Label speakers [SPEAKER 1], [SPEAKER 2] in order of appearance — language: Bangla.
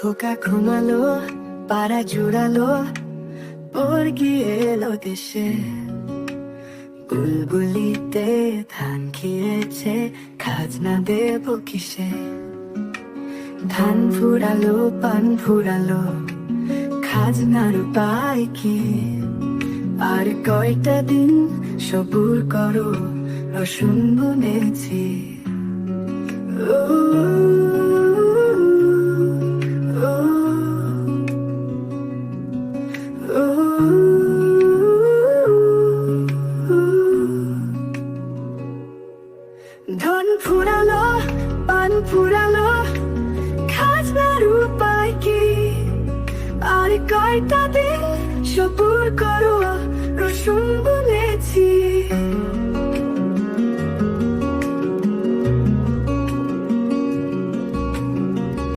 [SPEAKER 1] খোকা ঘুমালো, পাড়া জুড়ালো পর গিয়ে এলো দেশে। বুলবুলিতে ধান খেয়েছে, খাজনা দেব কিসে? ধান ফুরালো, পান ফুরালো, খাজনার উপায় কি? আর কয়টা দিন সবুর করো, রসুন বুনেছি ধন ফুরালো পান ফুরালো খাজনার উপায় কি? আর কয়টা দিন সবুর করো?